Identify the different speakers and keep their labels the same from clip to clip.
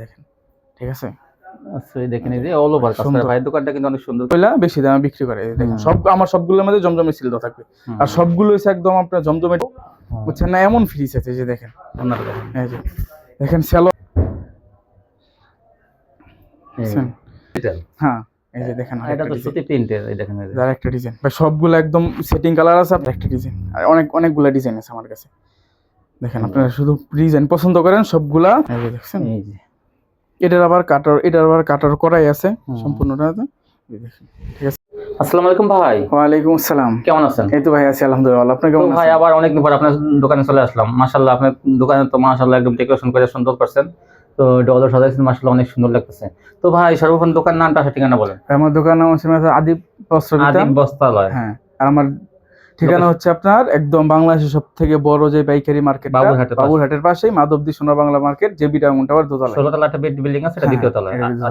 Speaker 1: দেখেন ঠিক আছে?
Speaker 2: দেখেন এই যে অল ওভার কাজ দোকানটা কিন্তু অনেক সুন্দর।
Speaker 1: কইলা বেশি দামে বিক্রি করে দেখেন সব আমার সবগুলোর মধ্যে জমজমে সিল দেওয়া থাকবে। আর সবগুলো হচ্ছে একদম আপনার জমজমে বুঝছেন না? এমন ফ্রিজ আছে যে দেখেন। এই যে দেখেন স্যালো
Speaker 2: এই
Speaker 1: বুঝছেন?
Speaker 2: digital।
Speaker 1: হ্যাঁ এই যে দেখেন
Speaker 2: আর এটা তো সুতি প্রিন্টের এই দেখেন
Speaker 1: আর একটা ডিজাইন ভাই সবগুলো একদম সেটিং কালার আছে আর একটা ডিজাইন আর অনেক অনেকগুলা ডিজাইন আছে আমার কাছে। দেখেন আপনারা শুধু ডিজাইন পছন্দ করেন সবগুলা এই যে দেখছেন?
Speaker 2: এই যে।
Speaker 1: এটার আবার কাটার এটার আবার কাটার করাই আছে সম্পূর্ণটা। ঠিক আছে।
Speaker 2: আসসালামু আলাইকুম ভাই।
Speaker 1: ওয়ালাইকুম আসসালাম।
Speaker 2: কেমন আছেন?
Speaker 1: এই তো ভাই আছি আলহামদুলিল্লাহ। আপনি কেমন
Speaker 2: ভাই আবার অনেকদিন পর আপনার দোকানে চলে আসলাম। মাশাল্লাহ আপনার দোকানে তো মাশাল্লাহ একদম ডেকোরেশন করে সুন্দর করছেন। তো ডলার সাজাইছেন মাশাল্লাহ অনেক সুন্দর লাগতেছে। তো ভাই সর্বপ্রথম দোকান নামটা আসা ঠিকানা বলেন?
Speaker 1: আমার দোকান নাম হচ্ছে আদিব বস্ত্র বিতান।
Speaker 2: আদিম বস্তালয়
Speaker 1: হ্যাঁ আর আমার ঠিকানা হচ্ছে আপনার একদম বাংলাদেশের সব থেকে বড় যে পাইকারি মার্কেট
Speaker 2: বাবুরহাটের পাশে।
Speaker 1: বাবুরহাটের পাশেই Madhabdi Sona Bangla market JB diamond tower দোতলা
Speaker 2: ষোলো তলা একটা বিল্ডিং আছে এটা
Speaker 1: হ্যাঁ,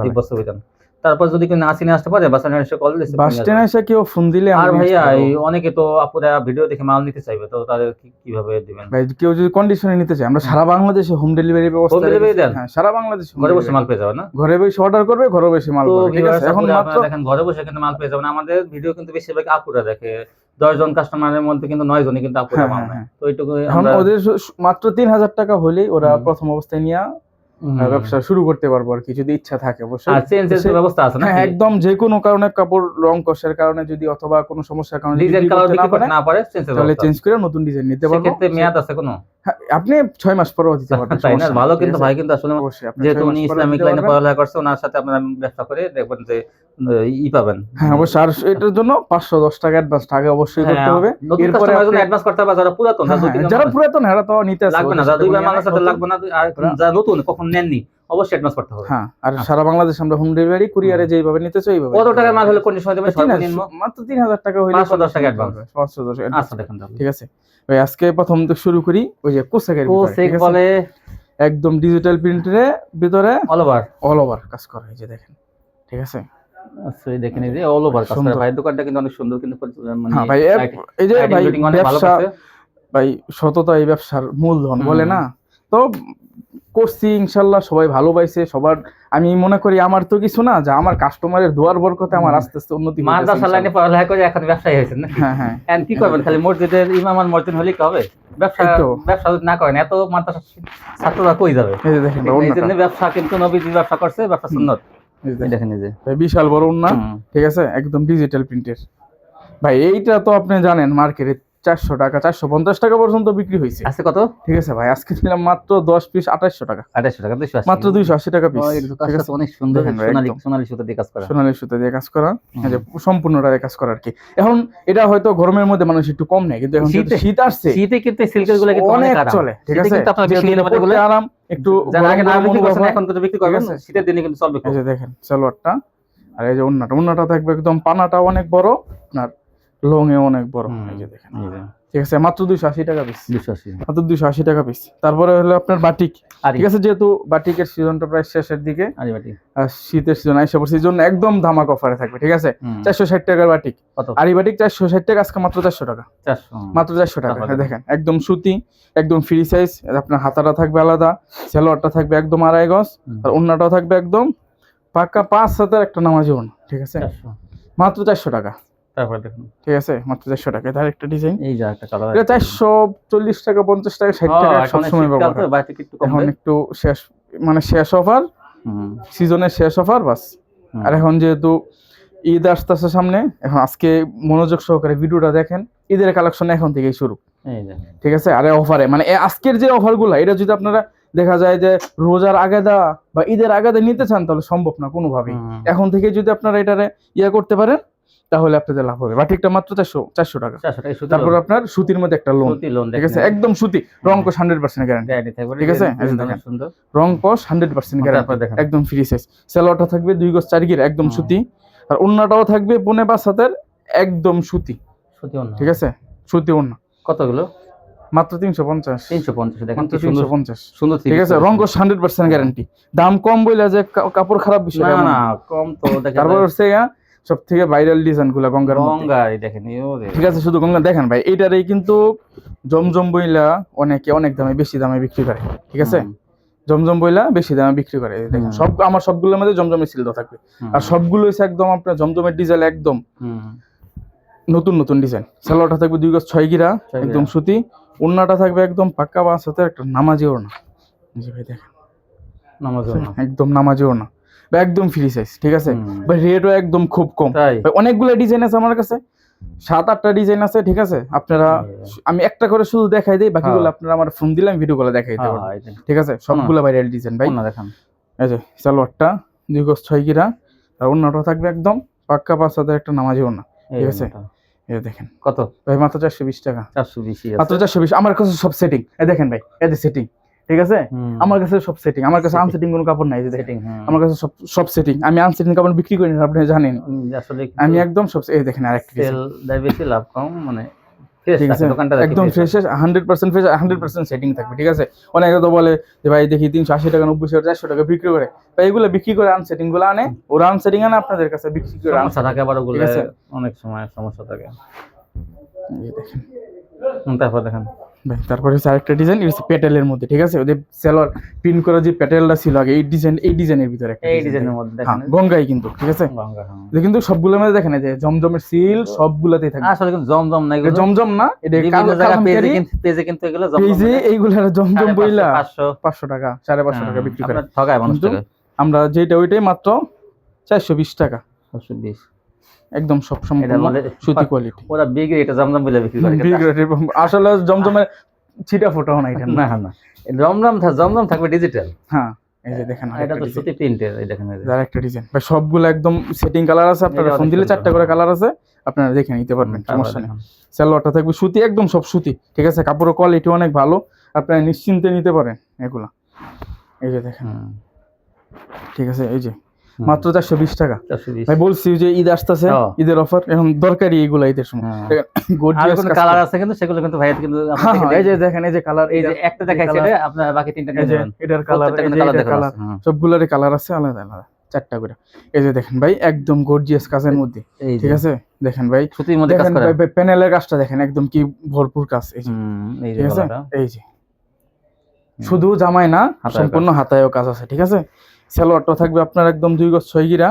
Speaker 2: দ্বিতীয় বিতান তারপর যদি কেউ না চিনে আসতে পারে বাস স্ট্যান্ডে এসে কল দিচ্ছে
Speaker 1: বাস স্ট্যান্ড এসে কেউ ফোন দিলে
Speaker 2: আর ভাইয়া। অনেকে তো আপুরা ভিডিও দেখে মাল নিতে চাইবে তো তাদের কীভাবে দিবেন?
Speaker 1: ভাই কেউ যদি কন্ডিশনে নিতে চায় আমরা সারা বাংলাদেশে হোম ডেলিভারি ব্যবস্থা
Speaker 2: delivery
Speaker 1: রেখেছি।
Speaker 2: দেন?
Speaker 1: হ্যাঁ সারা বাংলাদেশে
Speaker 2: ঘরে বসে মাল পেয়ে যাবে না?
Speaker 1: ঘরে বসে অর্ডার করবে ঘরে বসে মাল পাবে ঠিক আছে? এখন মাত্র
Speaker 2: দেখেন ঘরে বসে কিন্তু মাল পেয়ে যাবেন। আমাদের ভিডিও কিন্তু বেশিরভাগ আপুরা দেখে। জন কাস্টমারের মধ্যে কিন্তু নয় জনই কিন্তু আপুরা
Speaker 1: হ্যাঁ, হ্যাঁ, হ্যাঁ।
Speaker 2: তো এইটুকু
Speaker 1: এখন ওদের মাত্র তিন হাজার টাকা হলেই ওরা প্রথম অবস্থায় নিয়ে ব্যবসা শুরু করতে পারব আর কি যদি ইচ্ছা থাকে অবশ্যই।
Speaker 2: আর চেঞ্জের ব্যবস্থা আছে না
Speaker 1: একদম যে কোনো কারণে কাপড় রং কষের কারণে যদি অথবা কোনো সমস্যার কারণে
Speaker 2: ডিজাইন কালার
Speaker 1: না পারে, তাহলে চেঞ্জ করে নতুন ডিজাইন নিতে পারব।
Speaker 2: সেক্ষেত্রে মেয়াদ আছে কোনো?
Speaker 1: আপনি ছয় মাস পরেও দিতে পারবেন
Speaker 2: তাই না? ভালো কিন্তু ভাই কিন্তু আসলে যেহেতু উনি ইসলামিক লাইনে পড়ালেখা করছে ওনার সাথে আপনারা ব্যবসা করে দেখবেন যে ই পাবেন।
Speaker 1: হ্যাঁ অবশ্যই। আর এটার জন্য পাঁচশো দশ টাকা অ্যাডভান্স টাকা অবশ্যই করতে
Speaker 2: হ্যাঁ,
Speaker 1: হবে এরপরে
Speaker 2: অ্যাডভান্স করতে হবে যারা পুরাতন
Speaker 1: হ্যাঁ,
Speaker 2: যারা
Speaker 1: হ্যাঁ, পুরাতন তো নিতে
Speaker 2: লাগবে না যারা দুইবার মালের সাথে লাগবে না আর যারা নতুন কখন নেননি অবশ্যই অ্যাডভান্স করতে হবে।
Speaker 1: হ্যাঁ আর সারা বাংলাদেশ আমরা হোম ডেলিভারি কুরিয়ারে যেইভাবে নিতে চাই ওইভাবে
Speaker 2: কত টাকার মাল হলে কন্ডিশন
Speaker 1: মাত্র টাকা হইলে
Speaker 2: 510 টাকা advance।
Speaker 1: পাঁচশো দশ
Speaker 2: আচ্ছা দেখেন
Speaker 1: ঠিক আছে। আজকে প্রথম তো শুরু করি ওই যে কোসেকের
Speaker 2: কোসেক বলে
Speaker 1: একদম ডিজিটাল প্রিন্টের ভিতরে
Speaker 2: অল ওভার
Speaker 1: অল ওভার কাজ করা এই যে দেখেন ঠিক আছে?
Speaker 2: আচ্ছা এই দেখেন এই যে অল ওভার কাজ
Speaker 1: সুন্দর।
Speaker 2: ভাই দোকানটা কিন্তু অনেক সুন্দর কিন্তু মানে
Speaker 1: হ্যাঁ ভাই এই যে ভাই
Speaker 2: ভালো
Speaker 1: ব্যবসা ভাই সততা এই ব্যবসার মূলধন বলে না? তো করছি ইনশাল্লাহ সবাই ভালো পাইছে সবার আমি মনে করি আমার তো কিছু না যে আমার কাস্টমারের দোয়ার বরকতে আমার আস্তে আস্তে উন্নতি
Speaker 2: মাদ্রাসা লাইনে পড়ালেখা করে এখন ব্যবসায়ী হয়েছেন না
Speaker 1: হ্যাঁ হ্যাঁ।
Speaker 2: কি করবেন খালি মসজিদের ইমাম আর মসজিদ হলে কি হবে? ব্যবসা। ব্যবসা না করেন এত মাদ্রাসা ছাত্ররা কই যাবে?
Speaker 1: এই
Speaker 2: জন্য ব্যবসা কিন্তু নবীজি ব্যবসা করছে ব্যবসা সুন্নত।
Speaker 1: দেখেন
Speaker 2: এই যে।
Speaker 1: বিশাল বড় উন্না ঠিক আছে? একদম ডিজিটাল প্রিন্টের ভাই এইটা তো আপনি জানেন মার্কেটে চারশো টাকা চারশো পঞ্চাশ টাকা পর্যন্ত বিক্রি হয়েছে।
Speaker 2: আছে কত?
Speaker 1: ঠিক আছে ভাই আজকে দিলাম মাত্র দশ পিস আঠাশশো টাকা।
Speaker 2: আঠাশশো টাকা
Speaker 1: মাত্র দুইশো আশি টাকা পিস
Speaker 2: অনেক সুন্দর সোনালী। সুতা দিয়ে কাজ করা।
Speaker 1: সোনালী সুতা দিয়ে কাজ করা। যে সম্পূর্ণটা কাজ করা আর কি। এখন এটা হয়তো গরমের মধ্যে মানুষ একটু কম নেয় কিন্তু এখন
Speaker 2: শীত
Speaker 1: আসছে
Speaker 2: শীতে কিন্তু সিল্কেরগুলো
Speaker 1: অনেক চলে ঠিক আছে? আরাম একটু।
Speaker 2: এখন তো বিক্রি করবেন শীতের দিনে কিন্তু চলবে
Speaker 1: দেখেন সালোয়ারটা আর এই যে ওন্নাটা ওন্নাটা থাকবে একদম পানাটা অনেক বড় আপনার লং এ অনেক বড়। এই যে দেখেন। ঠিক আছে মাত্র দুইশো আশি টাকা পিস
Speaker 2: দুইশো আশি।
Speaker 1: মাত্র দুইশো আশি টাকা পিস তারপরে হলো আপনার বাটিক ঠিক আছে যেহেতু বাটিকের সিজনটা প্রায় শেষের দিকে শীতের সিজন আইসা পড়ছে সিজন একদম ধামাক অফারে থাকবে ঠিক আছে? চারশো ষাট টাকার বাটিক আর বাটিক চারশো ষাট টাকা আজকে মাত্র চারশো টাকা। মাত্র চারশো টাকা দেখেন একদম সুতি একদম ফ্রি সাইজ আপনার হাতাটা থাকবে আলাদা সেলোয়ারটা থাকবে একদম আড়াই গজ আর অন্যটাও থাকবে একদম পাক্কা পাঁচ হাতের একটা নামাজি ঠিক আছে? মাত্র চারশো টাকা।
Speaker 2: তারপরে দেখুন।
Speaker 1: ঠিক আছে? মাত্র চারশো টাকা। তার একটা ডিজাইন
Speaker 2: এই যা একটা কালার
Speaker 1: এটা চারশো চল্লিশ টাকা পঞ্চাশ টাকা ষাট টাকা হয়।
Speaker 2: একটু
Speaker 1: এখন একটু শেষ মানে শেষ অফার সিজনের শেষ অফার বাস। আর এখন যেহেতু ঈদ আসতেছে সামনে এখন আজকে মনোযোগ সহকারে ভিডিওটা দেখেন। ঈদের কালেকশন এখন থেকেই শুরু। ঠিক আছে? আরে অফারে মানে আজকের যে অফারগুলো এটা যদি আপনারা দেখা যায় যে রোজার আগে দেওয়া বা ঈদের আগে নিতে চান তাহলে সম্ভব না কোনোভাবেই। এখন থেকে যদি আপনারা এটারে ইয়ে করতে পারেন তাহলে আপনাদের লাভ হবে। বাটিকটা মাত্র চারশো চারশো টাকা। তারপর আপনার সুতির মধ্যে একটা লোন ঠিক আছে? একদম সুতি রং কোশ হান্ড্রেড পার্সেন্ট গ্যারান্টি ঠিক আছে? রং কোশ হান্ড্রেড পার্সেন্ট গ্যারান্টি একদম ফ্রি সাইজ সেলোয়ারটা থাকবে দুই গজ চার গির একদম সুতি। আর অন্যটাও থাকবে পনে পাঁচ হাতের একদম সুতি।
Speaker 2: সুতি অন্য
Speaker 1: ঠিক আছে? সুতি অন্য
Speaker 2: কতগুলো?
Speaker 1: মাত্র তিনশো পঞ্চাশ।
Speaker 2: তিনশো পঞ্চাশ দেখেন
Speaker 1: তিনশো পঞ্চাশ।
Speaker 2: সুন্দর
Speaker 1: ঠিক আছে? রং কোশ হান্ড্রেড পার্সেন্ট গ্যারান্টি দাম কম বইলে যে কাপড় খারাপ বিষয়
Speaker 2: না। কম তো
Speaker 1: তারপর হচ্ছে সব থেকে ভাইরাল ডিজাইনগুলা গঙ্গার।
Speaker 2: গঙ্গা দেখেন
Speaker 1: ঠিক আছে শুধু গঙ্গা দেখেন ভাই এইটারই কিন্তু জমজম বইলা অনেকে অনেক দামে বেশি দামে বিক্রি করে ঠিক আছে? জমজম বইলা বেশি দামে বিক্রি করে দেখেন সব আমার সবগুলোর মধ্যে জমজমের সিল থাকবে। আর সবগুলো হচ্ছে একদম আপনার জমজমের ডিজাইন একদম। নতুন নতুন ডিজাইন সালোয়ারটা থাকবে দুই গজ ছয় গিরা একদম সুতি। ওড়নাটা থাকবে একদম পাক্কা বাঁশ হাতে একটা নামাজি ওড়না। ভাই দেখেন।
Speaker 2: নামাজ না
Speaker 1: একদম নামাজি ওড়না। একদম ফ্রি সাইজ ঠিক আছে। ভাই রেটও একদম খুব কম। অনেকগুলো ডিজাইন আছে আমার কাছে। সাত আটটা ডিজাইন আছে ঠিক আছে? আপনারা আমি একটা করে শুধু দেখাই দিই বাকিগুলো
Speaker 2: হ্যাঁ।
Speaker 1: আপনারা আমার ফোন দিলে আমি ভিডিও করে দেখাই দিতে
Speaker 2: হ্যাঁ,
Speaker 1: পারব।
Speaker 2: হ্যাঁ।
Speaker 1: ঠিক আছে? সবগুলো ভাইরাল ডিজাইন ভাই।
Speaker 2: দেখান।
Speaker 1: এই যে সালোয়ারটা দুই গজ ছয় গিরা আর ওড়নাটা থাকবে একদম পাক্কা পাঁচ হাজার একটা নামাজি
Speaker 2: এই
Speaker 1: ঠিক আছে। এই দেখেন।
Speaker 2: কত?
Speaker 1: ভাই মাত্র চারশো বিশ টাকা।
Speaker 2: চারশো বেশি
Speaker 1: মাত্র চারশো বিশ আমার কাছে সব সেটিং এই দেখেন ভাই এই যে সেটিং ঠিক আছে? আমার কাছে সব সেটিং আমার কাছে. আনসেটিং কোনো কাপড় নাই
Speaker 2: সেটিং
Speaker 1: আমার কাছে সব সব সেটিং আমি আনসেটিং কাপড় বিক্রি করি না আপনি জানেন।
Speaker 2: আসলে
Speaker 1: আমি একদম সব এই দেখেন আরেকটা।
Speaker 2: সেল দেয় বেশি লাভ কম মানে
Speaker 1: ঠিক আছে? একদম fresh hundred percent fresh hundred percent setting থাকবে ঠিক আছে? অনেকে তো বলে যে ভাই দেখি তিনশো আশি টাকা নব্বই টাকা চারশো টাকা বিক্রি করে। ভাই এগুলো বিক্রি করে আনসেটিংগুলো আনে ওরা আনসেটিং আনে আপনাদের কাছে বিক্রি করে
Speaker 2: সমস্যা থাকে আবার ওগুলো অনেক সময় সমস্যা থাকে।
Speaker 1: এই দেখেন।
Speaker 2: তারপর দেখেন।
Speaker 1: তারপরে হচ্ছে আরেকটা ডিজাইন এটা হচ্ছে প্যাটেলের মধ্যে ঠিক আছে? ওদের সেলোয়ার প্রিন্ট করা যে প্যাটেলটা ছিল আগে এই ডিজাইন এই ডিজাইনের ভিতরে একটা
Speaker 2: এই ডিজাইনের মধ্যে
Speaker 1: হ্যাঁ
Speaker 2: দেখেন।
Speaker 1: গঙ্গাই কিন্তু ঠিক আছে?
Speaker 2: গঙ্গা, হ্যাঁ।
Speaker 1: কিন্তু সবগুলোর মধ্যে দেখেন যে জমজমের সিল সবগুলাতেই থাকে
Speaker 2: আসলে কিন্তু জমজম না এগুলো
Speaker 1: জমজম না এটা
Speaker 2: বিভিন্ন জায়গা পেজে কিন্তু পেজে কিন্তু এগুলো জমজম
Speaker 1: পেজে এইগুলো জমজম বইলা
Speaker 2: পাঁচশো।
Speaker 1: পাঁচশো টাকা সাড়ে পাঁচশো টাকা বিক্রি করে।
Speaker 2: ঠকায় মানুষ
Speaker 1: আমরা যেটা ওইটাই মাত্র চারশো বিশ টাকা।
Speaker 2: পাঁচশো বিশ।
Speaker 1: একদম সব সম্পূর্ণ সুতি কোয়ালিটি
Speaker 2: ওরা বিগ এটা জমজম বলে বিক্রি করে
Speaker 1: বিগ আসলে জমজমের ছিটা ফোটাও না এটা
Speaker 2: না। না জমজম জমজম থাকবে ডিজিটাল
Speaker 1: হ্যাঁ এই যে দেখেন
Speaker 2: এটা তো সুতি প্রিন্টের এই দেখেন এই
Speaker 1: একটা ডিজাইন ভাই সবগুলো একদম সেটিং কালার আছে আপনারা
Speaker 2: এটা
Speaker 1: ফোন দিলে চারটা করে কালার আছে আপনারা দেখে নিতে পারবেন
Speaker 2: তারপরে
Speaker 1: সমস্যা নেই সালোয়ারটা থাকবে সুতি একদম সব সুতি ঠিক আছে? কাপড়ের কোয়ালিটি অনেক ভালো আপনারা নিশ্চিন্তে নিতে পারেন এগুলা। এই যে দেখেন। ঠিক আছে এই যে। মাত্র চারশো বিশ টাকা। ভাই বলছি যে ঈদ আসতেছে। ঈদের অফার এখন দরকারি এগুলা ঈদের সময়।
Speaker 2: হ্যাঁ। কালার আছে কিন্তু সেগুলো কিন্তু ভাইয়া কিন্তু
Speaker 1: হ্যাঁ হ্যাঁ, এই যে দেখেন এই যে কালার
Speaker 2: এই যে একটা দেখাইছে আপনার বাকি তিনটা
Speaker 1: এটার কালার
Speaker 2: কালার।
Speaker 1: সবগুলোরই কালার আছে আলাদা আলাদা চারটা করে। এই যে দেখেন ভাই একদম গর্জিয়াস কাজের মধ্যে। ঠিক আছে? দেখেন ভাই
Speaker 2: সুতির মধ্যে কাজ করা
Speaker 1: ভাই প্যানেলের কাজটা দেখেন একদম কি ভরপুর কাজ এই যে।
Speaker 2: এই যে
Speaker 1: ঠিক আছে? এই যে। শুধু জামাই না সম্পূর্ণ হাতায়ও কাজ আছে ঠিক আছে? সালোয়ারটা থাকবে আপনার একদম দুই গজ ছয় গিরা।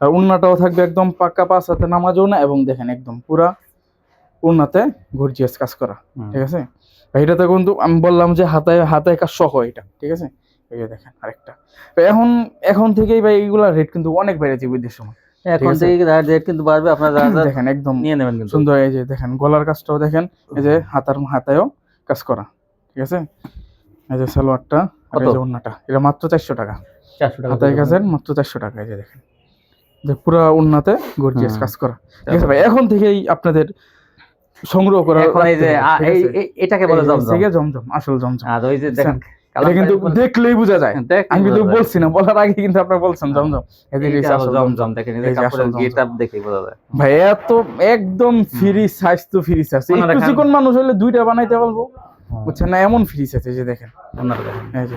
Speaker 1: আর উন্নাটাও থাকবে একদম পাক্কা পাঁচ হাতে নামাজও না এবং দেখেন একদম পুরা উন্নাতে গর্জিয়াস কাজ করা ঠিক আছে? ভাই এটাতে কিন্তু আমি বললাম যে হাতায় হাতায় কাজ সহ এটা ঠিক আছে? এই যে দেখেন আরেকটা। এখন এখন থেকেই ভাই এইগুলা রেট কিন্তু অনেক বেড়েছে ঈদের সময়
Speaker 2: এখন থেকে রেট কিন্তু বাড়বে আপনার
Speaker 1: দেখেন একদম
Speaker 2: নিয়ে নেবেন কিন্তু।
Speaker 1: সুন্দর এই যে দেখেন গলার কাজটাও দেখেন এই যে হাতার হাতায়ও কাজ করা ঠিক আছে? এই যে সালোয়ারটা এই যে ওন্নাটা এটা মাত্র চারশো টাকা।
Speaker 2: চারশো টাকা
Speaker 1: হাতায় কাজের মাত্র চারশো টাকা এই যে দেখেন। যে পুরো উন্নাতে গর্জিয়াস কাজ করা। ঠিক আছে ভাই এখন থেকেই আপনাদের সংগ্রহ করা
Speaker 2: এখন এই যে এটাকে বলে জমজম।
Speaker 1: জমজম আসল জমজম।
Speaker 2: আর ওই যে দেখেন
Speaker 1: এটা কিন্তু দেখলেই বোঝা যায়।
Speaker 2: দেখ
Speaker 1: আমি কিন্তু বলছি না বলার আগে কিন্তু আপনারা বলছেন জমজম। এদের এই যে আসল জমজম।
Speaker 2: জমজম। দেখেন এই কাপড়ের গেটআপ দেখে বোঝা যায়।
Speaker 1: ভাই এত একদম ফ্রি সাইজ তো ফ্রি সাইজ একটু চিকন মানুষ হলে দুইটা বানাইতে পারব। বুঝছেন না এমন ফ্রি আছে যে দেখেন। এই যে।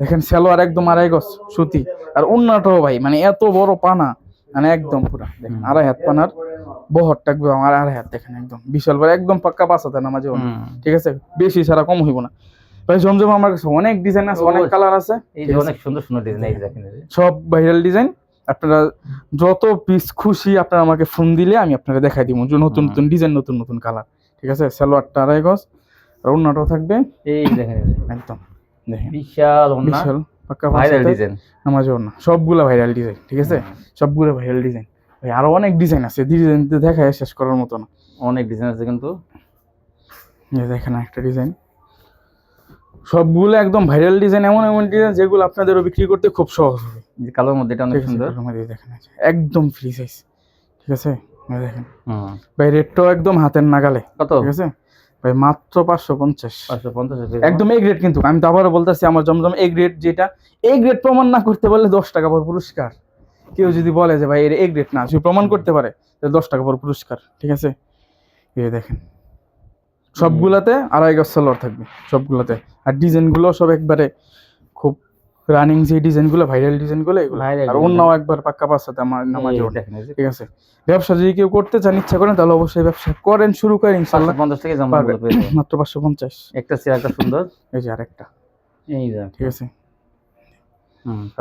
Speaker 1: দেখেন সালোয়ার একদম আড়াই গজ সুতি। আর অন্যটাও ভাই মানে এত বড় পানা মানে একদম পুরা। দেখেন আড়াই হাত পানার বহর থাকবে আমার আড়াই হাত দেখেন একদম। বিশাল বড় একদম পাক্কা পাঁচ হাতে নামাজে। ঠিক আছে? বেশি ছাড়া কম হইব না। ভাই জমজম আমার কাছে অনেক ডিজাইন আছে অনেক কালার আছে?
Speaker 2: অনেক সুন্দর সুন্দর ডিজাইন।
Speaker 1: সব ভাইরাল ডিজাইন আপনারা যত পিস খুশি আপনারা আমাকে ফোন দিলে আমি আপনারা দেখাই দিব নতুন নতুন ডিজাইন নতুন নতুন কালার ঠিক আছে? সালোয়ারটা আড়াই গজ আর অন্যটাও থাকবে
Speaker 2: এই দেখেন
Speaker 1: একদম।
Speaker 2: বিশাল
Speaker 1: বিশাল পাক্কা
Speaker 2: ভাইরাল ডিজাইন
Speaker 1: নামাজ না সবগুলো ভাইরাল ডিজাইন ঠিক আছে? সবগুলো ভাইরাল ডিজাইন ভাই আরও অনেক ডিজাইন আছে। ডিজাইন দেখায় শেষ করার মতো না।
Speaker 2: অনেক ডিজাইন আছে কিন্তু।
Speaker 1: দেখেন একটা ডিজাইন সবগুলো একদম ভাইরাল ডিজাইন এমন এমন ডিজাইন যেগুলো আপনাদেরও বিক্রি করতে খুব সহজ হবে।
Speaker 2: যে কালোর মধ্যে এটা অনেক সুন্দর।
Speaker 1: দেখেন একদম ফ্রি সাইজ ঠিক আছে? দেখেন।
Speaker 2: হুম।
Speaker 1: ভাই রেটটাও একদম হাতের নাগালে।
Speaker 2: কত?
Speaker 1: ঠিক আছে? ভাই মাত্র পাঁচশো পঞ্চাশ।
Speaker 2: পাঁচশো পঞ্চাশ
Speaker 1: একদম এ গ্রেড কিন্তু। আমি তো আবারও বলতেছি আমার জমজম এ গ্রেড যেটা এ গ্রেড প্রমাণ না করতে পারলে দশ টাকা পর পুরস্কার। কেউ যদি বলে যে ভাই এর এ গ্রেড না। যদি প্রমাণ করতে পারে তাহলে দশ টাকা পর পুরস্কার ঠিক আছে? এই দেখেন। সবগুলাতে আড়াই গজ সালোয়ার থাকবে সবগুলাতে। আর ডিজাইনগুলো সব একবারে রানিং যে ডিজাইনগুলো ভাইরাল ডিজাইনগুলো এগুলো। আর অন্যও একবার পাক্কা পাঁচসাথে আমার নামাজ। ঠিক আছে? ব্যবসা যদি কেউ করতে চান ইচ্ছা করেন তাহলে অবশ্যই ব্যবসা করেন শুরু করেন
Speaker 2: পাঁচশো পঞ্চাশ থেকে যাবেন।
Speaker 1: মাত্র পাঁচশো পঞ্চাশ।
Speaker 2: একটা চেয়ার একটা সুন্দর।
Speaker 1: এই যে আরেকটা।
Speaker 2: এই যে
Speaker 1: ঠিক আছে?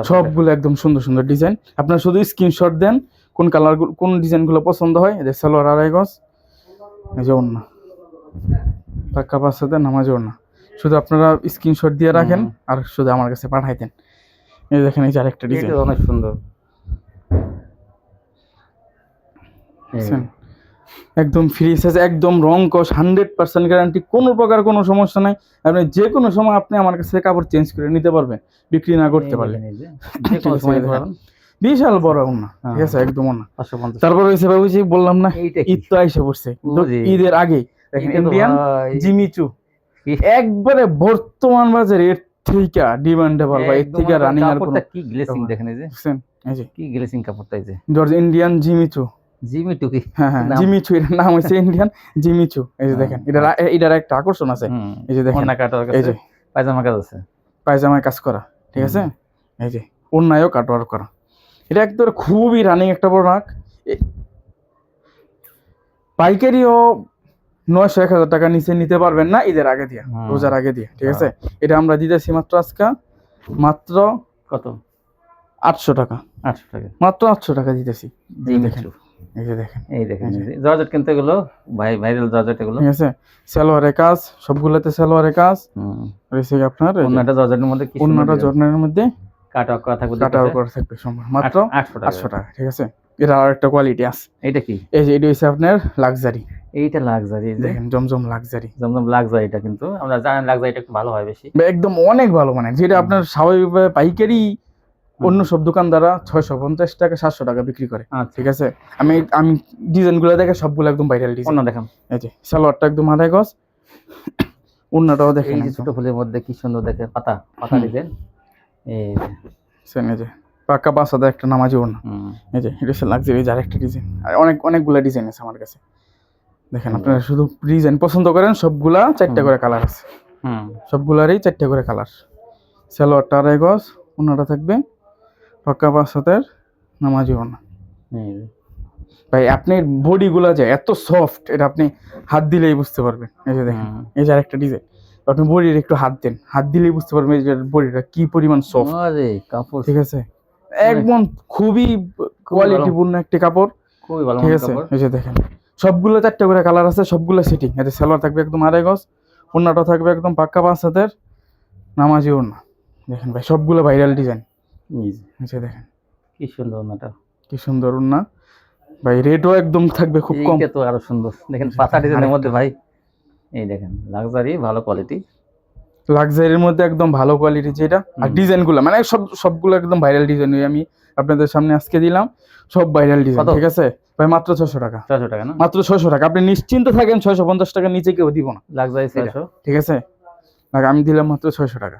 Speaker 1: সবগুলো একদম সুন্দর সুন্দর ডিজাইন আপনারা শুধু স্ক্রিনশট দেন কোন কালার কোন ডিজাইনগুলো পছন্দ হয়। এদের সালোয়ার আড়াই গজ এই যে অন্য পাক্কা পাঁচ হাতে নামাজ না শুধু আপনারা স্ক্রিনশট দিয়ে রাখেন আর শুধু আমার কাছে পাঠাই দেন এই দেখেন এই যে আরেকটা ডিজাইন
Speaker 2: অনেক সুন্দর?
Speaker 1: একদম ফ্রি সাইজ একদম রং কস হান্ড্রেড পার্সেন্ট গ্যারান্টি কোনো প্রকার কোনো সমস্যা নাই। আপনি যে কোনো সময় আপনি আমার কাছে কাপড় চেঞ্জ করে নিতে পারবেন বিক্রি না করতে পারলে। ঠিক বিশাল বড় না ঠিক
Speaker 2: হ্যাঁ।
Speaker 1: আছে? একদম না
Speaker 2: 550
Speaker 1: তারপর হয়েছে বাবু যে বললাম না? ঈদ তো আইসে পড়ছে। ঈদের আগে দেখেন ইন্ডিয়ান জিমিচু? একবারে বর্তমান বাজারে এর থেকে ডিমান্ডেবল বা এর থেকে রানিং আর কোনো
Speaker 2: কি গ্লেসিং দেখেন এই যে?
Speaker 1: এই যে।
Speaker 2: কি গ্লেসিং কাপড়টা এই যে?
Speaker 1: জর্জ ইন্ডিয়ান জিমিচু
Speaker 2: জিমি টুকি
Speaker 1: হ্যাঁ হ্যাঁ জিমিচু এটার নাম হচ্ছে ইন্ডিয়ান জিমিচু এই যে
Speaker 2: হ্যাঁ,
Speaker 1: দেখেন এটা এটার একটা আকর্ষণ আছে। এই যে দেখেন
Speaker 2: ওড়না কাটার কাছে?
Speaker 1: এই যে।
Speaker 2: পায়জামা কাজ আছে?
Speaker 1: পায়জামায় কাজ করা ঠিক আছে? এই যে অন্যায়ও কাটওয়ার করা। এটা একদম খুবই রানিং একটা বড় প্রোডাক্ট পাইকারিও নয়শো এক হাজার টাকা নিচে নিতে পারবেন না ঈদের আগে দিয়ে
Speaker 2: হুম।
Speaker 1: রোজার আগে দিয়ে ঠিক আছে? এটা আমরা দিতেছি মাত্র আজকে মাত্র
Speaker 2: কত?
Speaker 1: আটশো টাকা।
Speaker 2: আটশো টাকা।
Speaker 1: মাত্র আটশো টাকা দিতেছি। দেখেন এই যে দেখেন।
Speaker 2: এই দেখেন জর্জেট কিনতে এগুলো ভাই ভাইরাল জর্জেট এগুলো।
Speaker 1: ঠিক আছে? সালোয়ারের কাজ সবগুলোতে সালোয়ারের কাজ। রয়েছে আপনার?
Speaker 2: জর্জেটের মধ্যে
Speaker 1: অন্যটা জর্নারের মধ্যে
Speaker 2: কাটা করা থাকবে
Speaker 1: কাটা করা থাকবে মাত্র
Speaker 2: আটশো টাকা।
Speaker 1: আটশো টাকা ঠিক আছে? এটা আর একটা কোয়ালিটি আছে।
Speaker 2: এইটা কি?
Speaker 1: এই যে এটা হচ্ছে আপনার লাক্সারি
Speaker 2: এইটা লাক্সারি
Speaker 1: দেখেন জমজম লাক্সারি
Speaker 2: জমজম লাক্সারিটা কিন্তু আমরা জানি লাক্সারিটা একটু ভালো হয় বেশি।
Speaker 1: একদম অনেক ভালো মানে যেটা আপনার স্বাভাবিকভাবে পাইকারি অন্য সব দোকানদাররা ছয়শো পঞ্চাশ টাকা সাতশো টাকা বিক্রি করে
Speaker 2: আচ্ছা।
Speaker 1: ঠিক আছে? আমি আমি ডিজাইনগুলো দেখে সবগুলো একদম ভাইরাল ডিজাইন
Speaker 2: দেখান।
Speaker 1: এই যে সালোয়ারটা একদম আড়াই গজ অন্যটাও দেখেন
Speaker 2: এই ছোট ফুলের মধ্যে কি সুন্দর দেখে পাতা পাতা ডিজাইন এই যে,
Speaker 1: পাঁচ হাজার একটা নামাজি ওড়না। এই যে এটা লাক্সারি যার একটা ডিজাইন আর অনেক অনেকগুলো ডিজাইন আছে আমার কাছে। দেখেন আপনারা শুধু ডিজাইন পছন্দ করেন সবগুলা চারটে করে কালার আছে।
Speaker 2: হুম।
Speaker 1: সবগুলারই চারটে করে কালার সালোয়ারটা আড়াই গজ অন্যটা থাকবে পাক্কা পাঁচ হাতের নামাজি
Speaker 2: এই যে,
Speaker 1: ভাই আপনার বডিগুলো যে এত সফট এটা আপনি হাত দিলেই বুঝতে পারবেন। এই যে দেখেন এই যে আরেকটা ডিজাইন আপনি বডির একটু হাত দেন হাত দিলেই বুঝতে পারবেন এই যে বডিটা কি পরিমাণ সফট
Speaker 2: আরে কাপড়।
Speaker 1: ঠিক আছে? একদম খুবই কোয়ালিটিপূর্ণ একটি কাপড়।
Speaker 2: খুবই ভালো
Speaker 1: ঠিক আছে?
Speaker 2: কাপড়।
Speaker 1: এই যে দেখেন। সবগুলো চারটে করে কালার আছে সবগুলো সিটিং এতে সালোয়ার থাকবে একদম আড়াই গজ ওড়নাটা থাকবে একদম পাক্কা পাঁচ হাতের নামাজি ওড়না। দেখেন ভাই সবগুলো ভাইরাল ডিজাইন
Speaker 2: যে,
Speaker 1: দেখেন।
Speaker 2: কি সুন্দর ওনাটা
Speaker 1: কি সুন্দর ওড়না। ভাই রেটও একদম থাকবে খুব কম।
Speaker 2: তো আরও সুন্দর। দেখেন পাতা ডিজাইনের মধ্যে ভাই। এই দেখেন লাক্সারি ভালো কোয়ালিটি
Speaker 1: লাক্সারির মধ্যে একদম ভালো কোয়ালিটি যেটা। আর ডিজাইনগুলো মানে সব সবগুলো একদম ভাইরাল ডিজাইন আমি আপনাদের সামনে আজকে দিলাম। সব ভাইরাল ডিজাইন ঠিক আছে? ভাই মাত্র ছশো টাকা।
Speaker 2: ছশো টাকা না?
Speaker 1: মাত্র ছয়শো টাকা। আপনি নিশ্চিন্ত থাকেন ছয়শো পঞ্চাশ টাকা নিচে কেউ দিব না।
Speaker 2: লাক্সারি ছয়শো।
Speaker 1: ঠিক আছে? আমি দিলাম মাত্র ছয়শো টাকা।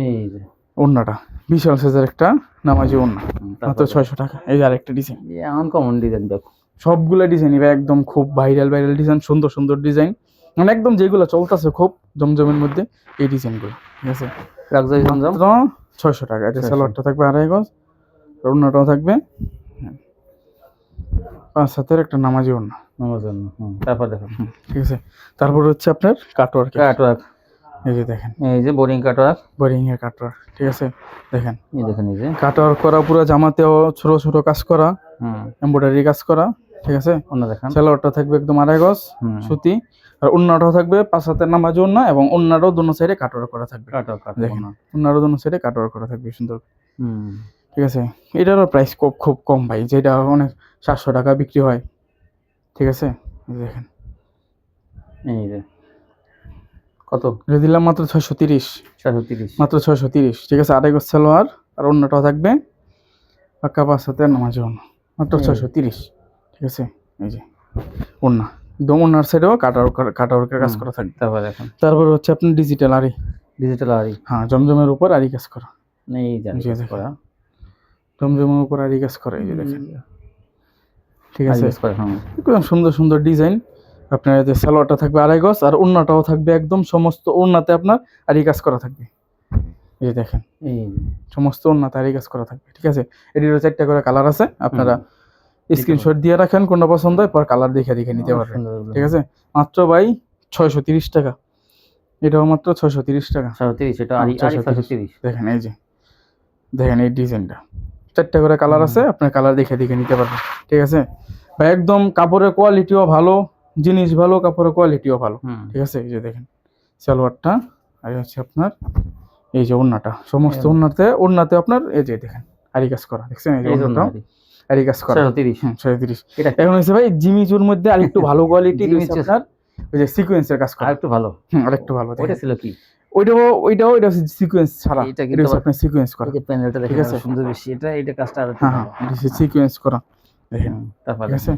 Speaker 1: এই
Speaker 2: যে।
Speaker 1: ওড়নাটা। বিশাল সাইজের একটা নামাজি ওড়না। মাত্র ছয়শো টাকা। এই যে আরেকটা ডিজাইন
Speaker 2: আনকমন ডিজাইন দেখো।
Speaker 1: সবগুলো ডিজাইন এবার একদম খুব ভাইরাল ভাইরাল ডিজাইন সুন্দর সুন্দর ডিজাইন মানে একদম যেগুলো চলতেছে খুব জমজমের মধ্যে এই ডিজাইনগুলো ঠিক আছে?
Speaker 2: লাক্সারি জমজম?
Speaker 1: ছয়শো টাকা। এটা
Speaker 2: 600
Speaker 1: সালোয়ারটা থাকবে আড়াই গজ আর ওড়নাটাও থাকবে পাঁচ হাতের একটা নামাজি ওড়না।
Speaker 2: জন্য হুম, তারপর দেখো।
Speaker 1: হুম, ঠিক আছে। তারপর হচ্ছে আপনার কাটওয়ার্ক
Speaker 2: কাটওয়ার্ক
Speaker 1: এই যে দেখেন।
Speaker 2: এই যে বোরিং কাটওয়ার্ক
Speaker 1: বোরিং এর কাটওয়ার্ক ঠিক আছে? দেখেন।
Speaker 2: এই দেখেন এই যে।
Speaker 1: কাটওয়ার্ক করা পুরো জামাতেও ছোট ছোট কাজ করা
Speaker 2: হুম।
Speaker 1: এমব্রয়ডারি কাজ করা ঠিক আছে?
Speaker 2: অন্য দেখান।
Speaker 1: সালোয়ারটা থাকবে একদম আড়াই গজ সুতি। আর অন্যটাও থাকবে পাঁচ হাতের নামাজ ওড়না এবং অন্যটাও দোনো সাইডে কাটওয়ার্ক করা থাকবে।
Speaker 2: কাটওয়ার্ক
Speaker 1: দেখেন অন্যটাও দোনো সাইডে কাটওয়ার্ক করা থাকবে সুন্দর।
Speaker 2: হুম।
Speaker 1: ঠিক আছে? এটারও প্রাইস খুব খুব কম ভাই যেটা অনেক সাতশো টাকা বিক্রি হয়। ঠিক আছে? দেখেন।
Speaker 2: এই যে। কত?
Speaker 1: এটা দিলাম মাত্র ছয়শো তিরিশ।
Speaker 2: চারশো তিরিশ।
Speaker 1: মাত্র ছয়শো তিরিশ। ঠিক আছে? আড়াই গজ সালোয়ার আর অন্যটাও থাকবে। পাক্কা পাঁচ হাতের নামাজ মাত্র। ছয়শো তিরিশ। ঠিক আছে? এই যে। ওড়না। একদম ওনার সাইডেও কাটাওয়ার্ক কাটাওয়ার্কের কাজ করা থাকবে।
Speaker 2: তারপর দেখুন
Speaker 1: তারপর হচ্ছে আপনার ডিজিটাল আরি
Speaker 2: ডিজিটাল আরি
Speaker 1: হ্যাঁ জমজমের উপর আরি কাজ করা। জি, দেখেন। জমজমের উপর আরি কাজ করা এই যে দেখেন। ঠিক আছে? একদম সুন্দর সুন্দর ডিজাইন আপনার যে সালোয়ারটা থাকবে আড়াই গজ আর ওড়নাটাও থাকবে একদম সমস্ত ওড়নাতে আপনার আরি কাজ করা থাকবে। এই যে দেখেন
Speaker 2: এই
Speaker 1: সমস্ত ওড়নাতে আরি কাজ করা থাকবে ঠিক আছে? এটিরও চারটা করে কালার আছে আপনারা। স্ক্রিনশট দিয়ে রাখেন কোনটা পছন্দ হয় পর কালার দেখে দেখে নিতে পারবেন ঠিক আছে? মাত্র ভাই ছয়শো তিরিশ টাকা। এটাও মাত্র ছয়শো তিরিশ টাকা।
Speaker 2: ছশো তিরিশ এটা আরি
Speaker 1: হ্যাঁ,
Speaker 2: আরি
Speaker 1: 630
Speaker 2: ছশো তিরিশ
Speaker 1: দেখেন এই যে। দেখেন এই ডিজাইনটা চারটা করে কালার আছে আপনার কালার দেখে দেখে নিতে পারবেন ঠিক আছে? ভাই একদম কাপড়ের কোয়ালিটিও ভালো জিনিস ভালো কাপড়ের কোয়ালিটিও ভালো ঠিক আছে? এই যে দেখেন সালোয়ারটা আর হচ্ছে আপনার এই যে ওড়নাটা সমস্ত ওড়নাতে ওড়নাতে আপনার এই যে দেখেন আরি কাজ করা দেখছেন? এই যে ওড়নাটাও আরি কাজ করা।
Speaker 2: ছয়শো তিরিশ।
Speaker 1: হুম ছয় তিরিশ।
Speaker 2: এটা
Speaker 1: এখন হচ্ছে ভাই জিমিচুর মধ্যে আরেকটু ভালো কোয়ালিটি
Speaker 2: জিমিচু।
Speaker 1: আপনার ওই যে সিকোয়েন্সের কাজ করা।
Speaker 2: আরেকটু ভালো।
Speaker 1: হুম আরেকটু ভালো দেখেন।
Speaker 2: ছিল কি?
Speaker 1: ওইটাও ওইটাও এটা সিকোয়েন্স ছাড়া।
Speaker 2: এটা
Speaker 1: এটা
Speaker 2: কিন্তু
Speaker 1: আপনার সিকোয়েন্স করা।
Speaker 2: এই যে প্যানেলটা দেখে সুন্দর বেশি। এটা এটা কাজটা আর একটু
Speaker 1: হ্যাঁ হ্যাঁ সিকোয়েন্স করা। দেখেন
Speaker 2: হুম, তারপর
Speaker 1: ঠিক আছে?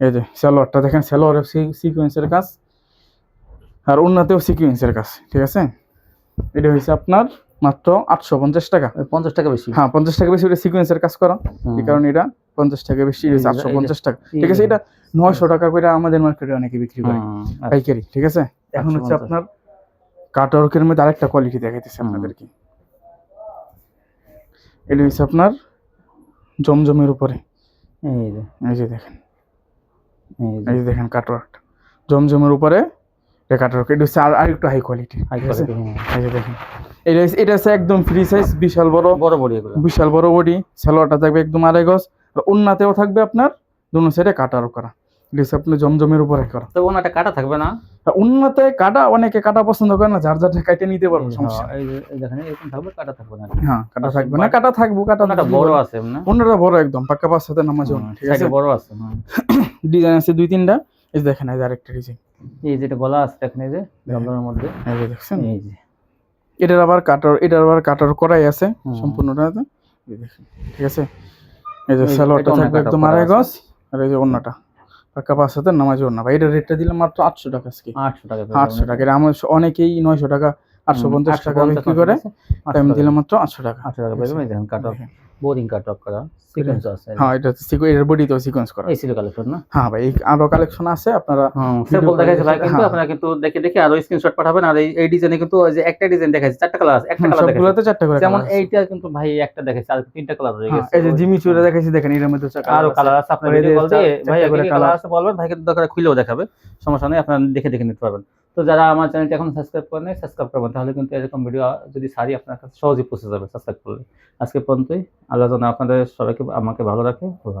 Speaker 1: এই যে সালোয়ারটা দেখেন সালোয়ারের সিকোয়েন্সের কাজ। আর অন্যতেও সিকোয়েন্সের কাজ ঠিক আছে? এটা হচ্ছে আপনার মাত্র আটশো পঞ্চাশ টাকা।
Speaker 2: পঞ্চাশ টাকা বেশি?
Speaker 1: হ্যাঁ পঞ্চাশ টাকা বেশি এটা সিকোয়েন্সের কাজ করা। এই কারণে এটা পঞ্চাশ টাকা বেশি আটশো পঞ্চাশ টাকা। ঠিক আছে? এটা নয়শো টাকা করে আমাদের মার্কেটে অনেকে বিক্রি করে।
Speaker 2: আচ্ছা।
Speaker 1: পাইকারি ঠিক আছে? এখন হচ্ছে আপনার কাটওয়ার্কের মধ্যে আরেকটা কোয়ালিটি দেখাইতেছে। আপনাদেরকে। এটা হচ্ছে আপনার জমজমের উপরে।
Speaker 2: এই যে।
Speaker 1: দেখেন।
Speaker 2: এই যে।
Speaker 1: দেখেন কাটওয়ার্ক জমজমের উপরে এটা কাটওয়ার্ক এটা হচ্ছে আর আরেকটু হাই কোয়ালিটি এই যে দেখেন। এটা হচ্ছে- এটা হচ্ছে একদম ফ্রি সাইজ বিশাল বড়।
Speaker 2: বড় বড় এগুলো।
Speaker 1: বিশাল বড় বডি সালোয়ারটা থাকবে একদম আড়াই গজ। আর অন্যতেও থাকবে আপনার দুনো সাইডে কাটার করা। আপনার জমজমের উপরে করা
Speaker 2: তো ওনাটা কাটা থাকবে না?
Speaker 1: অন্যতে কাটা অনেকে কাটা পছন্দ করে না যার যার কাটে নিতে পারব সমস্যা
Speaker 2: হ্যাঁ, এই দেখেন এরকম থাকবে কাটা থাকবে না।
Speaker 1: হ্যাঁ কাটা
Speaker 2: আচ্ছা,
Speaker 1: থাকবে না কাটা থাকব কাটা
Speaker 2: ওনাটা বড় আছে না?
Speaker 1: অন্যটা বড় একদম পাক্কা পাঁচ নামাজ ঠিক আছে?
Speaker 2: বড় আছে
Speaker 1: ডিজাইন আছে দুই তিনটা এই দেখেন এই আরেকটা ডিজাইন।
Speaker 2: এই যেটা গলা আছে দেখেন এই যে জমজমের মধ্যে।
Speaker 1: এই যে দেখছেন?
Speaker 2: এই যে।
Speaker 1: এটার আবার কাটার এটার আবার কাটার করাই আছে। সম্পূর্ণটা দেখেন ঠিক আছে? এই যে সালোয়ারটা থাকবে একদম আড়াই গজ আর এই যে অন্যটা। পাক্কা পাঁচ সাথে নামাজ না। ভাই এটা রেটটা দিলাম মাত্র আটশো টাকা আজকে।
Speaker 2: আটশো টাকা
Speaker 1: আটশো টাকা। এটা আমার অনেকেই নয়শো টাকা আটশো পঞ্চাশ টাকা বিক্রি করে। আমি দিলাম মাত্র আটশো টাকা।
Speaker 2: আটশো টাকা। কাট। বোরিং কাট অফ করা সিকোয়েন্স আছে।
Speaker 1: হ্যাঁ এটা সিকো- এটার বডি তো সিকোয়েন্স করা।
Speaker 2: এই ছিল কালেকশন না?
Speaker 1: হ্যাঁ ভাই আরও কালেকশন আছে আপনারা
Speaker 2: স্যাম্পল দেখাইছে ভাই কিন্তু
Speaker 1: হ্যাঁ।
Speaker 2: আপনারা কিন্তু দেখে দেখে আরও স্ক্রিনশট পাঠাবেন আর এই এই ডিজাইনে কিন্তু ওই যে একটা ডিজাইন দেখাইছে চারটা কালার আছে একটা কালার দেখাইছে।
Speaker 1: সবগুলোতে চারটা করে
Speaker 2: যেমন এইটা কিন্তু ভাই একটা দেখাইছে আর তিনটা কালার রয়ে
Speaker 1: হ্যাঁ,
Speaker 2: গেছে।
Speaker 1: এই যে জিমি চুরে দেখাইছি দেখেন এর মধ্যে চারটা আরও
Speaker 2: কালার
Speaker 1: আছে।
Speaker 2: আপনার ভিডিও কল দিয়ে ভাই
Speaker 1: করে
Speaker 2: কালার আছে বলবেন ভাইকে দরকার খুলেও দেখাবে সমস্যা নেই আপনারা দেখে দেখে নিতে পারবেন। তো যারা আমার চ্যানেলটি এখন সাবস্ক্রাইব করেন সাবস্ক্রাইব করবেন। তাহলে কিন্তু এরকম ভিডিও যদি সারি, আপনার কাছে সহজেই পৌঁছে যাবে সাবস্ক্রাইব করলে। আজকে পর্যন্তই। আল্লাহ জানা আপনাদের সবাইকে, আমাকে ভালো রাখে। ভালো